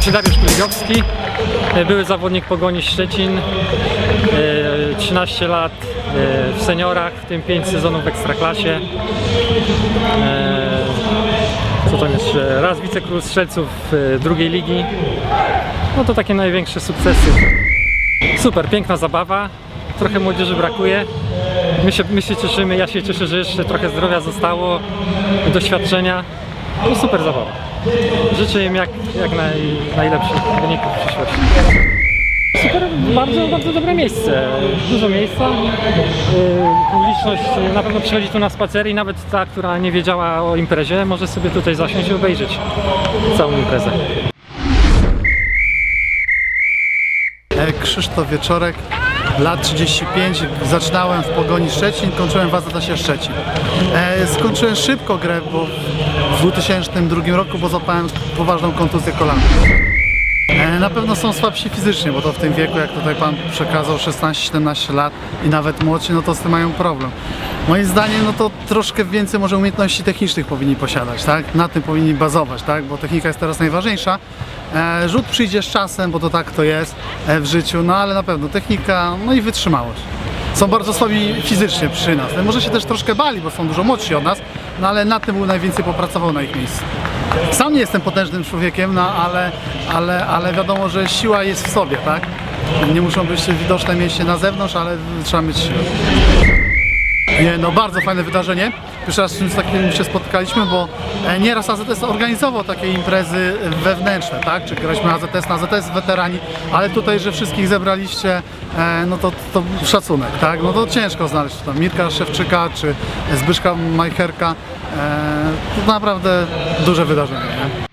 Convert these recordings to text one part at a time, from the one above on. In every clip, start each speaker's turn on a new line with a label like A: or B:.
A: Nazywam się Dariusz Kuligowski, e, były zawodnik Pogoni Szczecin, e, 13 lat e, w seniorach, w tym 5 sezonów w Ekstraklasie. E, Co tam jeszcze? Raz wicekról strzelców e, drugiej ligi. No to takie największe sukcesy. Super, piękna zabawa, trochę młodzieży brakuje. My się, my się cieszymy, ja się cieszę, że jeszcze trochę zdrowia zostało, doświadczenia. No super zabawa. Życzę im jak, jak naj, najlepszych wyników w przyszłości. Super, bardzo, bardzo dobre miejsce. Dużo miejsca. Yy, Publiczność na pewno przychodzi tu na spacery i nawet ta, która nie wiedziała o imprezie, może sobie tutaj zasiąść i obejrzeć całą imprezę.
B: Krzysztof Wieczorek, lat 35, zaczynałem w Pogoni Szczecin, kończyłem w AZS Szczecin. E, skończyłem szybko grę, bo w 2002 roku, bo złapałem poważną kontuzję kolana. E, na pewno są słabsi fizycznie, bo to w tym wieku, jak tutaj Pan przekazał, 16-17 lat i nawet młodsi, no to z tym mają problem. Moim zdaniem, no to troszkę więcej może umiejętności technicznych powinni posiadać, tak? Na tym powinni bazować, tak? Bo technika jest teraz najważniejsza. E, rzut przyjdzie z czasem, bo to tak to jest e, w życiu, no ale na pewno technika, no i wytrzymałość. Są bardzo słabi fizycznie przy nas. No, Może się też troszkę bali, bo są dużo młodsi od nas, no ale na tym był najwięcej popracował na ich miejscu. Sam nie jestem potężnym człowiekiem, no ale, ale, ale wiadomo, że siła jest w sobie, tak? Nie muszą być widoczne mięśnie na zewnątrz, ale trzeba mieć siłę. Nie, no bardzo fajne wydarzenie. Pierwszy raz z takim się spotkaliśmy, bo e, nieraz AZS organizował takie imprezy wewnętrzne, tak? Czy graliśmy AZS na AZS weterani, ale tutaj, że wszystkich zebraliście, e, no to, to szacunek, tak? No to ciężko znaleźć tam Mirka Szewczyka czy Zbyszka Majcherka. E, to naprawdę duże wydarzenie, nie?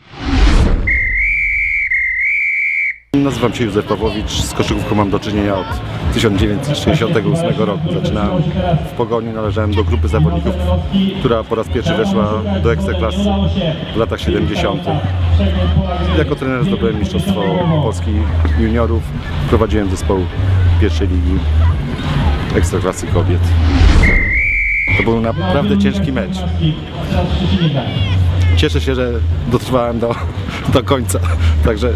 C: Nazywam się Józef Pawłowicz, z koszykówką mam do czynienia od 1968 roku. Zaczynałem w Pogoni, należałem do grupy zawodników, która po raz pierwszy weszła do Ekstraklasy w latach 70. Jako trener zdobyłem Mistrzostwo Polski Juniorów, prowadziłem zespoł pierwszej ligi Ekstraklasy Kobiet. To był naprawdę ciężki mecz. Cieszę się, że dotrwałem do, do końca. Także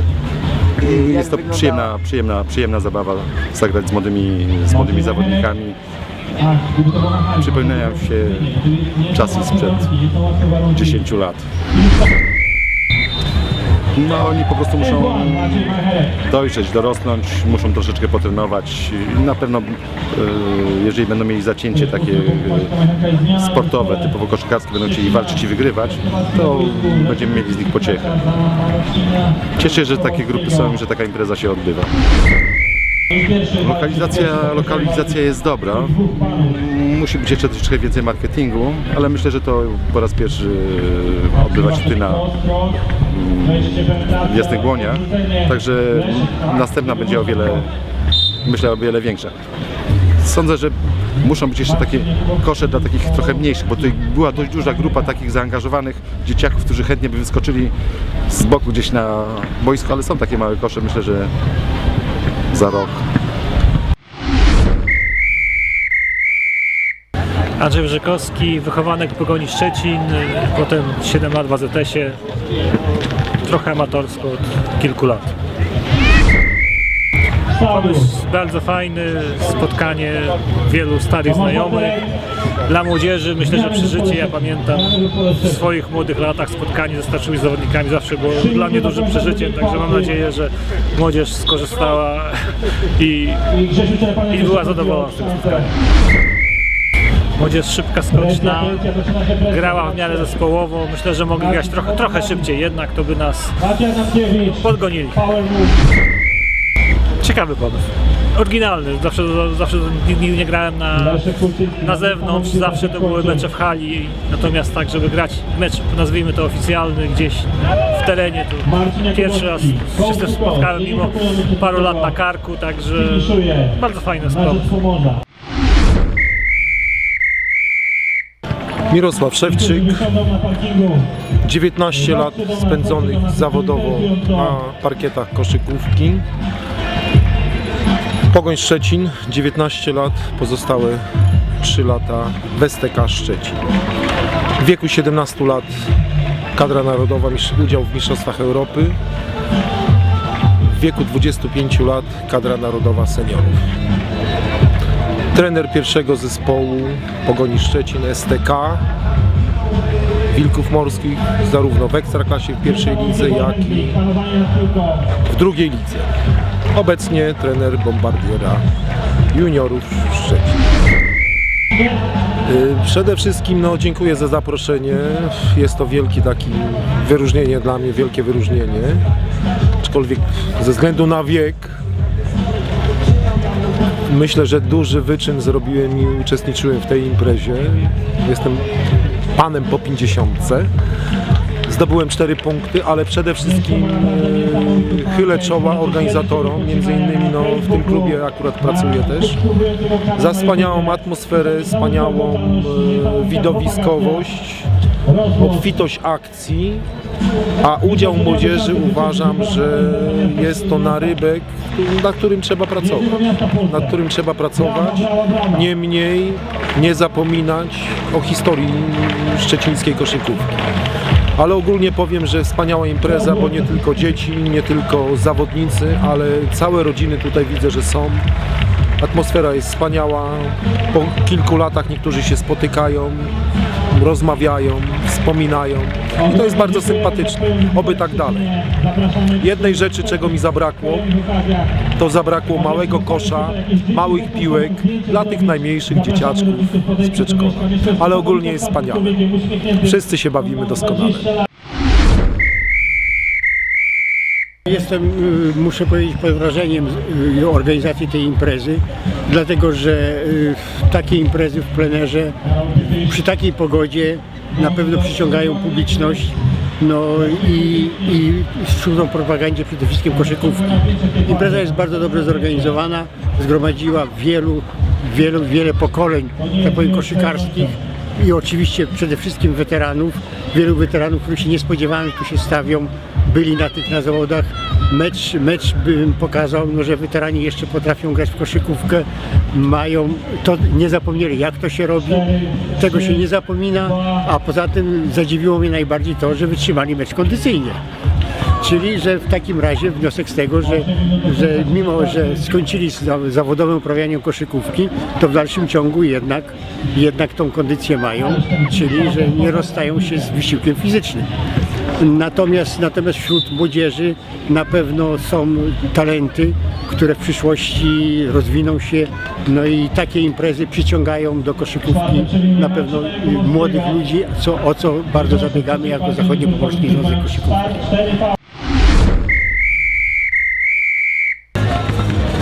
C: jest to przyjemna, przyjemna, przyjemna zabawa zagrać z młodymi, z młodymi zawodnikami. Przypominają się czasy sprzed 10 lat. No oni po prostu muszą dojrzeć, dorosnąć, muszą troszeczkę potrenować. Na pewno e, jeżeli będą mieli zacięcie takie e, sportowe, typowo koszykarskie, będą chcieli walczyć i wygrywać, to będziemy mieli z nich pociechę. Cieszę się, że takie grupy są i że taka impreza się odbywa. Lokalizacja, lokalizacja jest dobra. Musi być jeszcze troszeczkę więcej marketingu, ale myślę, że to po raz pierwszy odbywa się tutaj na mm, Jasnych Błoniach. Także następna będzie o wiele, myślę, o wiele większa. Sądzę, że muszą być jeszcze takie kosze dla takich trochę mniejszych, bo tutaj była dość duża grupa takich zaangażowanych dzieciaków, którzy chętnie by wyskoczyli z boku gdzieś na boisko, ale są takie małe kosze, myślę, że za rok
D: Andrzej Brzykowski, wychowanek Pogoni Szczecin, potem 7 lat w AZS-ie, trochę amatorsko od kilku lat. Pomysł bardzo fajny, spotkanie wielu starych znajomych. Dla młodzieży myślę, że przeżycie, ja pamiętam w swoich młodych latach spotkanie ze starszymi zawodnikami zawsze było dla mnie dużym przeżyciem, także mam nadzieję, że młodzież skorzystała i, i była zadowolona z tego spotkania. Młodzież szybka, skoczna, grała w miarę zespołowo. Myślę, że mogli grać trochę, trochę szybciej, jednak to by nas podgonili. Ciekawy pomysł. Oryginalny. Zawsze, zawsze nigdy nie grałem na, na zewnątrz, zawsze to były mecze w hali. Natomiast tak, żeby grać mecz, nazwijmy to oficjalny, gdzieś w terenie, to pierwszy raz się tym spotkałem mimo paru lat na karku, także bardzo fajna sprawa.
E: Mirosław Szewczyk, 19 lat spędzonych zawodowo na parkietach koszykówki. Pogoń Szczecin, 19 lat, pozostałe 3 lata w STK Szczecin. W wieku 17 lat kadra narodowa, udział w Mistrzostwach Europy. wieku 25 lat kadra narodowa seniorów. Trener pierwszego zespołu Pogoni Szczecin STK Wilków Morskich zarówno w Ekstraklasie w pierwszej lidze, jak i w drugiej lidze. Obecnie trener Bombardiera juniorów Szczecin. Y, Przede wszystkim no, dziękuję za zaproszenie. Jest to wielkie taki wyróżnienie dla mnie, wielkie wyróżnienie. Aczkolwiek ze względu na wiek myślę, że duży wyczyn zrobiłem i uczestniczyłem w tej imprezie. Jestem panem po 50. Zdobyłem 4 punkty, ale przede wszystkim e, chylę czoła organizatorom, między innymi no, w tym klubie akurat pracuję też, za wspaniałą atmosferę, wspaniałą e, widowiskowość, obfitość akcji, a udział młodzieży uważam, że jest to narybek, na którym trzeba pracować. Nad którym trzeba pracować. Niemniej nie zapominać o historii szczecińskiej koszykówki. Ale ogólnie powiem, że wspaniała impreza, bo nie tylko dzieci, nie tylko zawodnicy, ale całe rodziny tutaj widzę, że są. Atmosfera jest wspaniała. Po kilku latach niektórzy się spotykają, rozmawiają, wspominają. I to jest bardzo sympatyczne. Oby tak dalej. Jednej rzeczy, czego mi zabrakło, to zabrakło małego kosza, małych piłek dla tych najmniejszych dzieciaczków z przedszkola. Ale ogólnie jest wspaniale. Wszyscy się bawimy doskonale.
F: Jestem, y, muszę powiedzieć, pod wrażeniem y, organizacji tej imprezy, dlatego że y, takie imprezy w plenerze przy takiej pogodzie na pewno przyciągają publiczność. No i, i służą propagandzie przede wszystkim koszykówki. Impreza jest bardzo dobrze zorganizowana, zgromadziła wielu, wielu, wiele pokoleń, tak powiem, koszykarskich i oczywiście przede wszystkim weteranów, wielu weteranów, których się nie spodziewałem, tu się stawią, byli na tych na zawodach. Mecz, mecz bym pokazał, no, że weterani jeszcze potrafią grać w koszykówkę, mają, to nie zapomnieli jak to się robi, tego się nie zapomina, a poza tym zadziwiło mnie najbardziej to, że wytrzymali mecz kondycyjnie. Czyli, że w takim razie wniosek z tego, że, że mimo, że skończyli z za- zawodowym uprawianiem koszykówki, to w dalszym ciągu jednak, jednak tą kondycję mają, czyli, że nie rozstają się z wysiłkiem fizycznym. Natomiast, natomiast wśród młodzieży na pewno są talenty, które w przyszłości rozwiną się, no i takie imprezy przyciągają do koszykówki na pewno y, młodych ludzi, co, o co bardzo zabiegamy jako Zachodniopomorski Związek Koszykówki.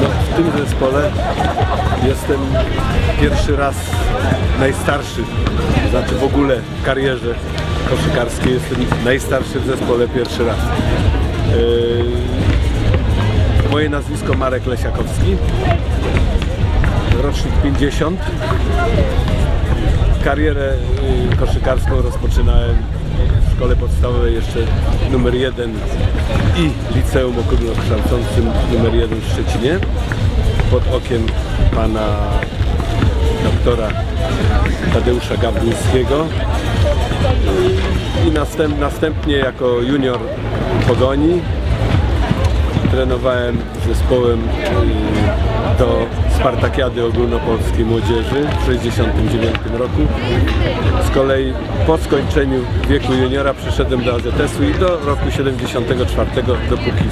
G: No, w tym zespole jestem pierwszy raz najstarszy, znaczy w ogóle w karierze koszykarskiej jestem najstarszy w zespole pierwszy raz. Yy, moje nazwisko Marek Lesiakowski, rocznik 50. Karierę yy, koszykarską rozpoczynałem w szkole podstawowej jeszcze numer jeden i liceum ogólnokształcącym numer jeden w Szczecinie pod okiem pana doktora Tadeusza Gawlińskiego i następ, następnie jako junior Pogoni trenowałem zespołem y, do Spartakiady Ogólnopolskiej Młodzieży w 1969 roku. Z kolei po skończeniu wieku juniora przeszedłem do AZS-u i do roku 74, dopóki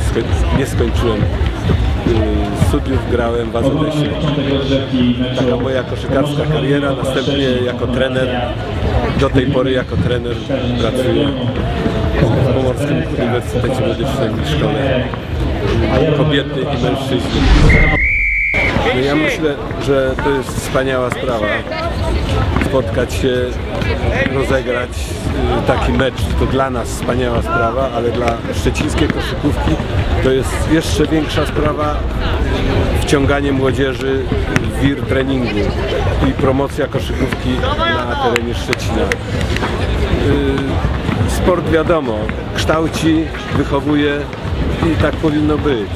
G: nie skończyłem y, studiów, grałem w AZS-ie. Taka moja koszykarska kariera, następnie jako trener, do tej pory jako trener pracuję w Pomorskim Uniwersytecie Medycznym i Szkole Kobiety i Mężczyźni. No ja myślę, że to jest wspaniała sprawa spotkać się, rozegrać y, taki mecz. To dla nas wspaniała sprawa, ale dla szczecińskiej koszykówki to jest jeszcze większa sprawa wciąganie młodzieży w wir treningu i promocja koszykówki na terenie Szczecina. Y, Sport wiadomo, kształci, wychowuje i tak powinno być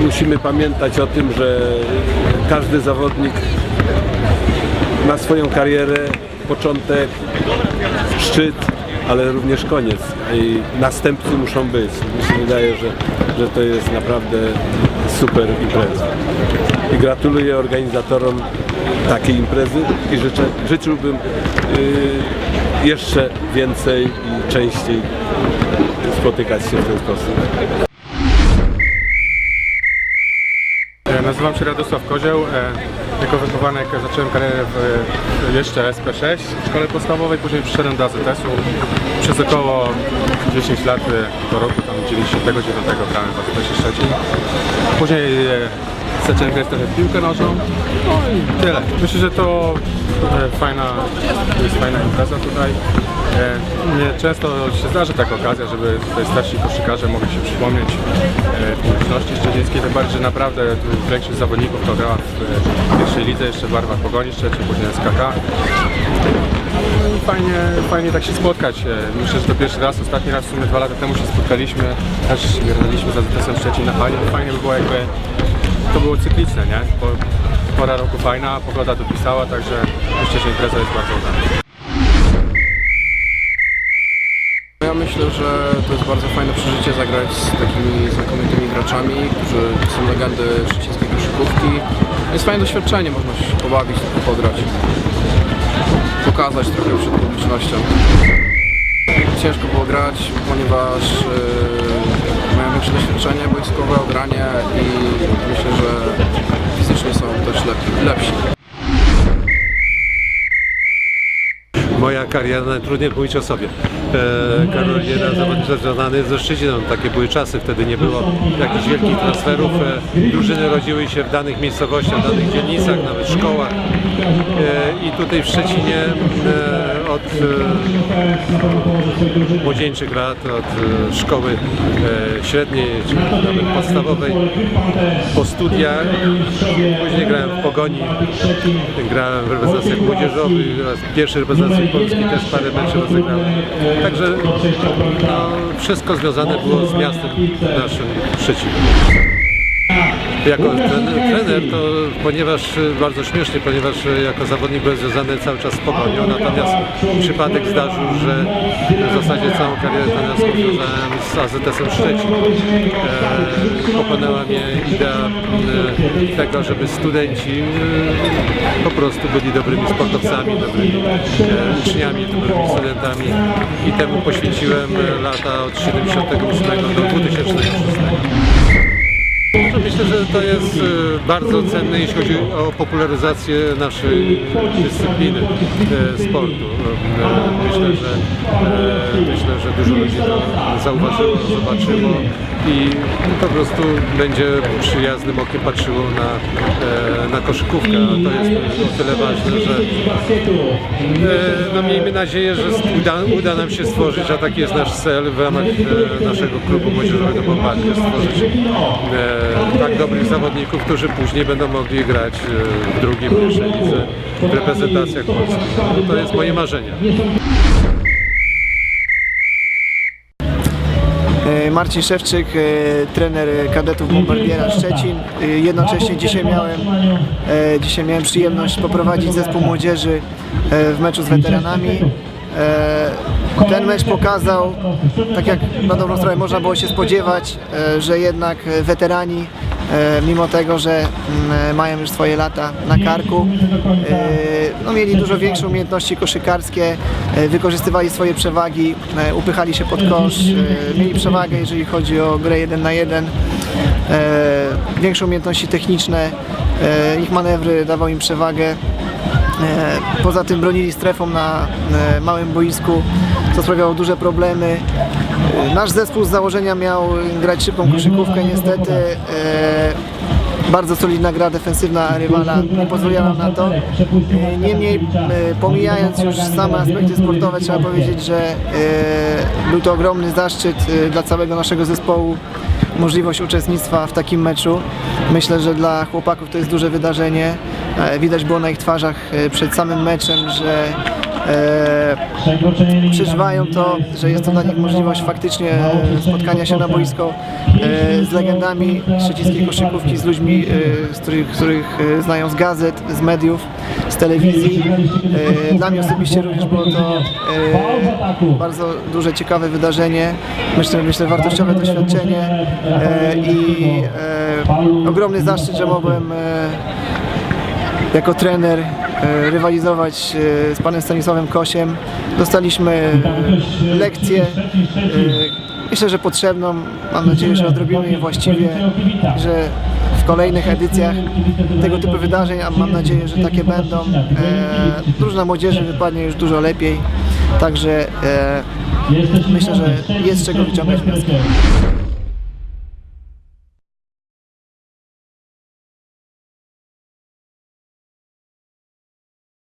G: musimy pamiętać o tym, że każdy zawodnik ma swoją karierę, początek, szczyt ale również koniec. I następcy muszą być. Mi się wydaje, że, że to jest naprawdę super impreza. I gratuluję organizatorom takiej imprezy i życzę, życzyłbym yy, jeszcze więcej i częściej spotykać się w ten sposób.
H: Nazywam się Radosław Kozioł. E, Jako wychowanek zacząłem karierę w jeszcze SP6 w szkole podstawowej, później przyszedłem do AZS-u. Przez około 10 lat e, do roku tam 99 grałem w AZS Szczecin. Później e, zacząłem grać trochę w piłkę nożną. No i tyle. Myślę, że to fajna, jest fajna impreza tutaj. E, Nie często się zdarzy taka okazja, żeby tutaj starsi koszykarze mogli się przypomnieć e, publiczności szczecińskiej, tym bardziej, że naprawdę większość zawodników to grała w e, pierwszej lidze, jeszcze w barwach Pogoni Szczecin, później SKK. No fajnie, fajnie tak się spotkać. Myślę, że to pierwszy raz, ostatni raz w sumie dwa lata temu się spotkaliśmy, też graliśmy za ZS-em Szczecin na hali. Fajnie by było jakby to było cykliczne, nie? Bo pora roku fajna, pogoda dopisała, także myślę, że impreza jest bardzo udana.
I: Myślę, że to jest bardzo fajne przeżycie zagrać z takimi znakomitymi graczami, którzy są legendy szczecińskiej koszykówki. Jest fajne doświadczenie, można się pobawić, pograć, pokazać trochę przed publicznością. Ciężko było grać, ponieważ yy, mają większe doświadczenie boiskowe, ogranie i myślę, że fizycznie są też lepsi.
J: Kariera, najtrudniej mówić o sobie. E, kariera zawodnicza związana ze Szczeciną. Takie były czasy, wtedy nie było jakichś wielkich transferów. E, drużyny rodziły się w danych miejscowościach, w danych dzielnicach, nawet szkołach. E, I tutaj w Szczecinie e, od e, młodzieńczych lat, od e, szkoły e, średniej, czy nawet podstawowej, po studiach, później grałem w Pogoni, grałem w reprezentacjach młodzieżowych, pierwszej reprezentacji Polski też parę meczów rozegrałem. Także no, wszystko związane było z miastem naszym Szczecinem. Jako trener, to ponieważ y, bardzo śmiesznie, ponieważ y, jako zawodnik byłem związany cały czas z Pogonią, natomiast przypadek zdarzył, że w zasadzie całą karierę trenerską związałem z AZS-em Szczecin. E, popłynęła mnie idea e, tego, żeby studenci po prostu byli dobrymi sportowcami, dobrymi e, uczniami, dobrymi studentami i temu poświęciłem lata od 78 do 2006. Myślę, że to jest e, bardzo cenne, jeśli chodzi o popularyzację naszej dyscypliny e, sportu. E, Myślę, że, myślę, że dużo ludzi to zauważyło, zobaczyło i po prostu będzie przyjaznym okiem patrzyło na, e, na koszykówkę. A to jest o tyle ważne, że e, no miejmy nadzieję, że uda, uda nam się stworzyć, a taki jest nasz cel w ramach e, naszego klubu młodzieżowego Bombardier, stworzyć tak dobrych zawodników, którzy później będą mogli grać w drugiej, pierwszej w reprezentacjach Polski. No, to jest moje marzenie.
K: Marcin Szewczyk, e, trener kadetów Bombardiera Szczecin. E, Jednocześnie dzisiaj miałem, e, dzisiaj miałem przyjemność poprowadzić zespół młodzieży w meczu z weteranami. Ten mecz pokazał, tak jak na dobrą stronę można było się spodziewać, że jednak weterani, mimo tego, że mm, mają już swoje lata na karku, e, no, mieli dużo większe umiejętności koszykarskie, e, wykorzystywali swoje przewagi, e, upychali się pod kosz, e, mieli przewagę, jeżeli chodzi o grę 1 na 1, e, większe umiejętności techniczne, e, ich manewry dawały im przewagę. E, Poza tym bronili strefą na e, małym boisku, co sprawiało duże problemy. Nasz zespół z założenia miał grać szybką koszykówkę, niestety e, bardzo solidna gra defensywna rywala nie pozwoliła na to. E, Niemniej, e, pomijając już same aspekty sportowe, trzeba powiedzieć, że był to ogromny zaszczyt dla całego naszego zespołu możliwość uczestnictwa w takim meczu. Myślę, że dla chłopaków to jest duże wydarzenie. Widać było na ich twarzach przed samym meczem, że e, przeżywają to, że jest to dla nich możliwość faktycznie spotkania się na boisko e, z legendami szczecińskiej koszykówki, z ludźmi, e, z których, których znają z gazet, z mediów, z telewizji. Dla mnie osobiście również było to bardzo duże, ciekawe wydarzenie, myślę, myślę wartościowe doświadczenie i ogromny zaszczyt, że mogłem jako trener rywalizować e, z panem Stanisławem Kosiem. Dostaliśmy e, lekcję, e, myślę, że potrzebną. Mam nadzieję, że odrobimy je właściwie, że w kolejnych edycjach tego typu wydarzeń, a mam nadzieję, że takie będą, e, drużyna młodzieży wypadnie już dużo lepiej. Także e, myślę, że jest czego wyciągać wnioski.